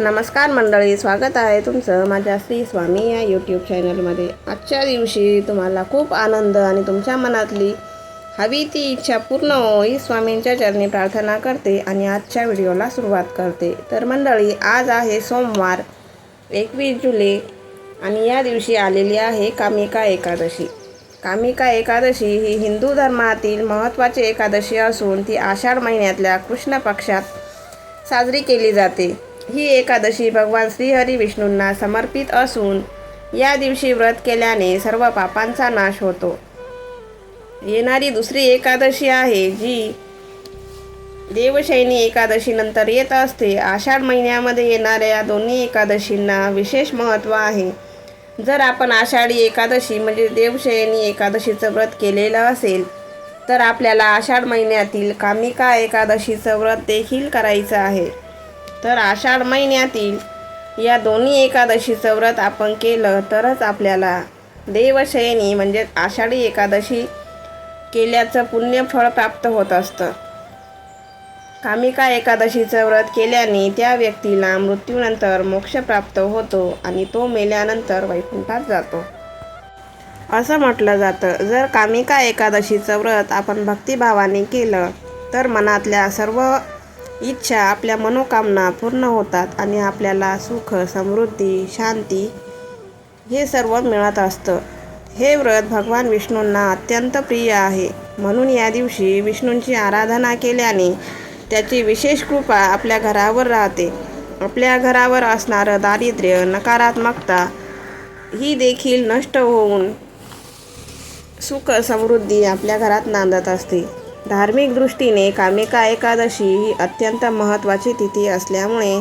नमस्कार मंडळी स्वागत आहे तुमचं माझ्या श्री स्वामी या यूट्यूब चॅनलमध्ये आजच्या दिवशी तुम्हाला खूप आनंद आणि तुमच्या मनातली हवी ती इच्छा पूर्ण हो ही स्वामींच्या चरणी प्रार्थना करते आणि आजच्या व्हिडिओला सुरुवात करते. तर मंडळी आज आहे सोमवार एकवीस जुलै आणि या दिवशी आलेली आहे कामिका एकादशी. कामिका एकादशी ही हिंदू धर्मातील महत्त्वाची एकादशी असून ती आषाढ महिन्यातल्या कृष्ण पक्षात साजरी केली जाते. ही एकादशी भगवान श्रीहरी विष्णूंना समर्पित असून या दिवशी व्रत केल्याने सर्व पापांचा नाश होतो. येणारी दुसरी एकादशी आहे जी देवशैनी एकादशीनंतर येत असते. आषाढ महिन्यामध्ये येणाऱ्या या दोन्ही एकादशींना विशेष महत्त्व आहे. जर आपण आषाढी एकादशी म्हणजे देवशयनी एकादशीचं व्रत केलेलं असेल तर आपल्याला आषाढ महिन्यातील कामिका एकादशीचं व्रत देखील करायचं आहे. तर आषाढ महिन्यातील या दोन्ही एकादशीचं व्रत आपण केलं तरच आपल्याला देवशयनी म्हणजे आषाढी एकादशी केल्याचं पुण्यफळ प्राप्त होत असतं. कामिका एकादशीचं व्रत केल्याने त्या व्यक्तीला मृत्यूनंतर मोक्ष प्राप्त होतो आणि तो मेल्यानंतर वैकुंठात जातो. असं म्हटलं जातं. जर कामिका एकादशीचं व्रत आपण भक्तिभावाने केलं तर मनातल्या सर्व इच्छा आपल्या मनोकामना पूर्ण होतात आणि आपल्याला सुख समृद्धी शांती हे सर्व मिळत असतं. हे व्रत भगवान विष्णूंना अत्यंत प्रिय आहे. म्हणून या दिवशी विष्णूंची आराधना केल्याने त्याची विशेष कृपा आपल्या घरावर राहते. आपल्या घरावर असणारं दारिद्र्य नकारात्मकता ही देखील नष्ट होऊन सुख समृद्धी आपल्या घरात नांदत असते. धार्मिक दृष्टीने कामिका एकादशी ही अत्यंत महत्त्वाची तिथी असल्यामुळे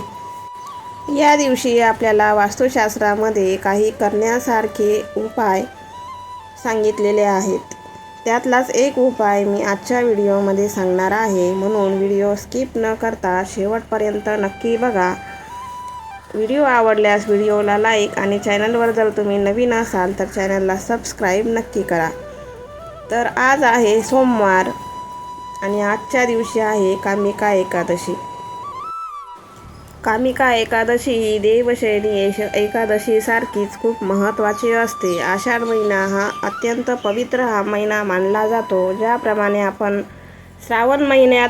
या दिवशी आपल्याला वास्तुशास्त्रामध्ये काही करण्यासारखे उपाय सांगितलेले आहेत. त्यातलाच एक उपाय मी आजच्या व्हिडिओमध्ये सांगणार आहे. म्हणून व्हिडिओ स्किप न करता शेवटपर्यंत नक्की बघा. व्हिडिओ आवडल्यास व्हिडिओला लाईक आणि चॅनलवर जर तुम्ही नवीन असाल तर चॅनलला सबस्क्राईब नक्की करा. तर आज आहे सोमवार. आणि आजच्या दिवशी आहे कामिका एकादशी. कामिका एकादशी ही देवशैली एश एकादशीसारखीच खूप महत्त्वाची असते. आषाढ महिना हा अत्यंत पवित्र हा महिना मानला जातो. ज्याप्रमाणे आपण श्रावण महिन्यात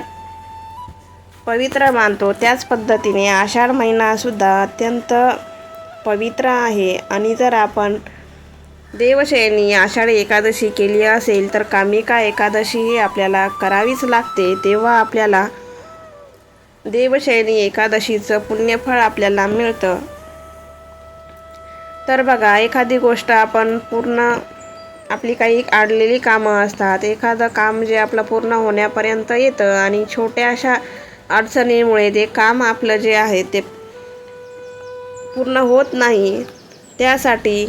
पवित्र मानतो त्याच पद्धतीने आषाढ महिनासुद्धा अत्यंत पवित्र आहे. आणि जर आपण देवशयनी आषाढी एकादशी केली असेल तर कामिका एकादशी ही आपल्याला करावीच लागते. तेव्हा आपल्याला देवशयनी एकादशीचं पुण्यफळ आपल्याला मिळतं. तर बघा एखादी गोष्ट आपण पूर्ण आपली काही आडलेली कामं असतात. एखादं काम जे आपलं पूर्ण होण्यापर्यंत येतं आणि छोट्या अशा अडचणीमुळे ते काम आपलं जे आहे ते पूर्ण होत नाही त्यासाठी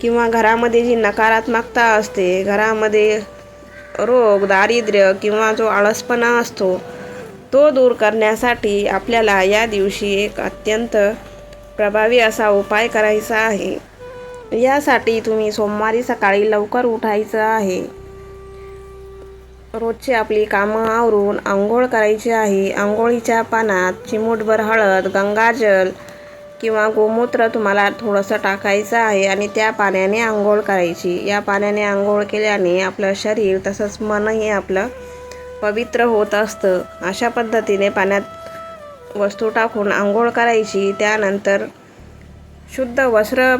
किंवा घरामध्ये जी नकारात्मकता असते घरामध्ये रोग दारिद्र्य किंवा जो आळसपणा असतो तो दूर करण्यासाठी आपल्याला या दिवशी एक अत्यंत प्रभावी असा उपाय करायचा आहे. यासाठी तुम्ही सोमवारी सकाळी लवकर उठायचं आहे. रोजची आपली कामं आवरून आंघोळ करायची आहे. आंघोळीच्या पानात चिमूटभर हळद गंगाजल किंवा गोमूत्र तुम्हाला थोडंसं टाकायचं आहे आणि त्या पाण्याने आंघोळ करायची. या पाण्याने आंघोळ केल्याने आपलं शरीर तसंच मनही आपलं पवित्र होत असतं. अशा पद्धतीने पाण्यात वस्तू टाकून आंघोळ करायची. त्यानंतर शुद्ध वस्त्र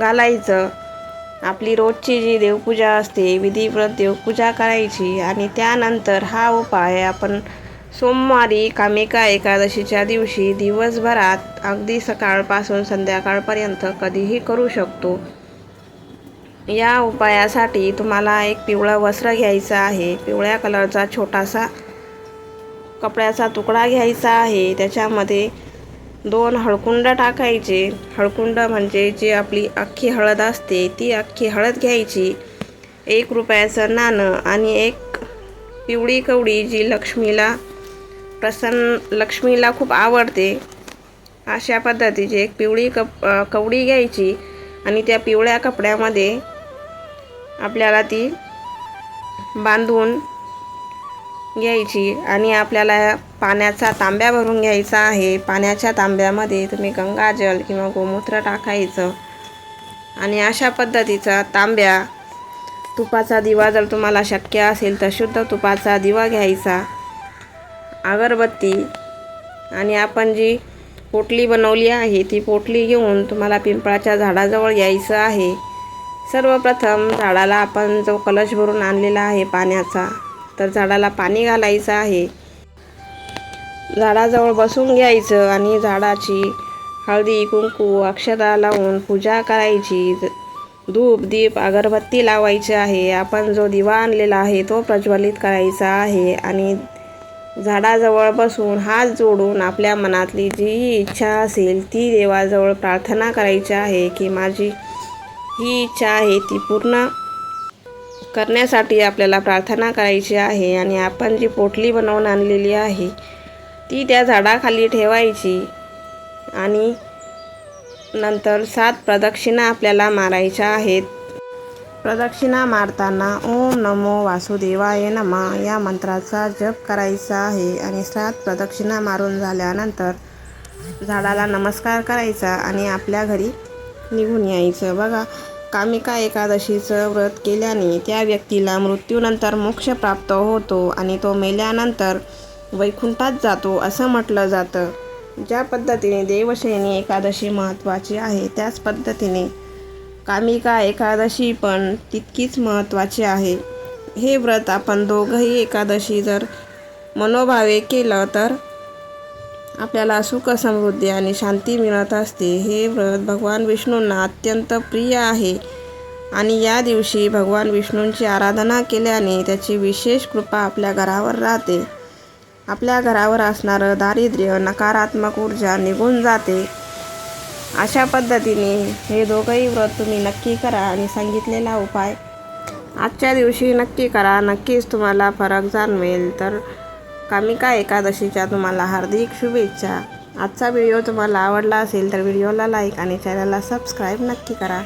घालायचं. आपली रोजची जी देवपूजा असते विधिव्रत देवपूजा करायची आणि त्यानंतर हा उपाय आपण सोमवारी कामिका एकादशीच्या दिवशी दिवसभरात अगदी सकाळपासून संध्याकाळपर्यंत कधीही करू शकतो. या उपायासाठी तुम्हाला एक पिवळं वस्त्र घ्यायचं आहे. पिवळ्या कलरचा छोटासा कपड्याचा तुकडा घ्यायचा आहे. त्याच्यामध्ये दोन हळकुंड टाकायचे. हळकुंड म्हणजे जी आपली अख्खी हळद असते ती अख्खी हळद घ्यायची. एक रुपयाचं नाणं आणि एक पिवळी कवडी जी लक्ष्मीला प्रसन्न लक्ष्मीला खूप आवडते अशा पद्धतीची एक पिवळी कप कवडी घ्यायची आणि त्या पिवळ्या कपड्यामध्ये आपल्याला ती बांधून घ्यायची आणि आपल्याला पाण्याचा तांब्या भरून घ्यायचा आहे. पाण्याच्या तांब्यामध्ये तुम्ही गंगाजल किंवा गोमूत्र टाकायचं आणि अशा पद्धतीचा तांब्या तुपाचा दिवा जर तुम्हाला शक्य असेल तर शुद्ध तुपाचा दिवा घ्यायचा. अगरबत्ती आणि आपण जी पोटली बनवली आहे ती पोटली घेऊन तुम्हाला पिंपळाच्या झाडाजवळ यायचं आहे. सर्वप्रथम झाडाला आपण जो कलश भरून आणलेला आहे पाण्याचा तर झाडाला पाणी घालायचं आहे. झाडाजवळ बसून घ्यायचं आणि झाडाची हळदी कुंकू अक्षता लावून पूजा करायची. धूप दीप अगरबत्ती लावायची आहे. आपण जो दिवा आणलेला आहे तो प्रज्वलित करायचा आहे आणि झाडाजवळ बसून हात जोडून आपल्या मनातली जी इच्छा असेल ती देवाजवळ प्रार्थना करायची आहे की माझी ही इच्छा आहे ती पूर्ण करण्यासाठी आपल्याला प्रार्थना करायची आहे आणि आपण जी पोटली बनवून आणलेली आहे ती त्या झाडाखाली ठेवायची आणि नंतर सात प्रदक्षिणा आपल्याला मारायच्या आहेत. प्रदक्षिणा मारताना ओम नमो वासुदेवाय नमा या मंत्राचा जप करायचा आहे. आणि सात प्रदक्षिणा मारून झाल्यानंतर झाडाला नमस्कार करायचा आणि आपल्या घरी निघून यायचं. बघा कामिका एकादशीचं व्रत केल्याने त्या व्यक्तीला मृत्यूनंतर मोक्ष प्राप्त होतो आणि तो मेल्यानंतर वैकुंठात जातो असं म्हटलं जातं. ज्या पद्धतीने देवशयनी एकादशी महत्त्वाची आहे त्याच पद्धतीने कामिका एकादशी पण तितकीच महत्त्वाची आहे. हे व्रत आपण दोघंही एकादशी जर मनोभावे केलं तर आपल्याला सुख समृद्धी आणि शांती मिळत असते. हे व्रत भगवान विष्णूंना अत्यंत प्रिय आहे आणि या दिवशी भगवान विष्णूंची आराधना केल्याने त्याची विशेष कृपा आपल्या घरावर राहते. आपल्या घरावर असणारं दारिद्र्य नकारात्मक ऊर्जा निघून जाते. अशा पद्धतीने हे दोघंही व्रत तुम्ही नक्की करा आणि सांगितलेला उपाय आजच्या दिवशी नक्की करा. नक्कीच तुम्हाला फरक जाणवेल. तर कामिका एकादशीच्या तुम्हाला हार्दिक शुभेच्छा. आजचा व्हिडिओ तुम्हाला आवडला असेल तर व्हिडिओला लाईक आणि चॅनलला सबस्क्राईब नक्की करा.